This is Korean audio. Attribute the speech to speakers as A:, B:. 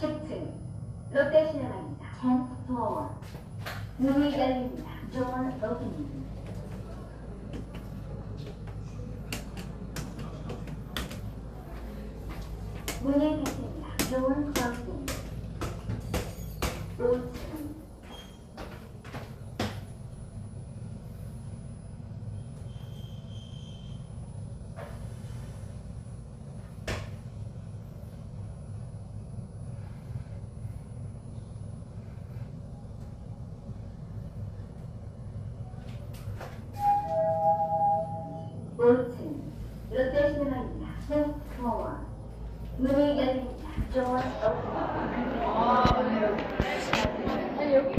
A: 10층 롯데 시네마입니다. 텐트 플로어 문이 열립니다. Door opening. 문이 닫힙니다. Door closing. 5층 Step forward. 문이 열립니다. Opening.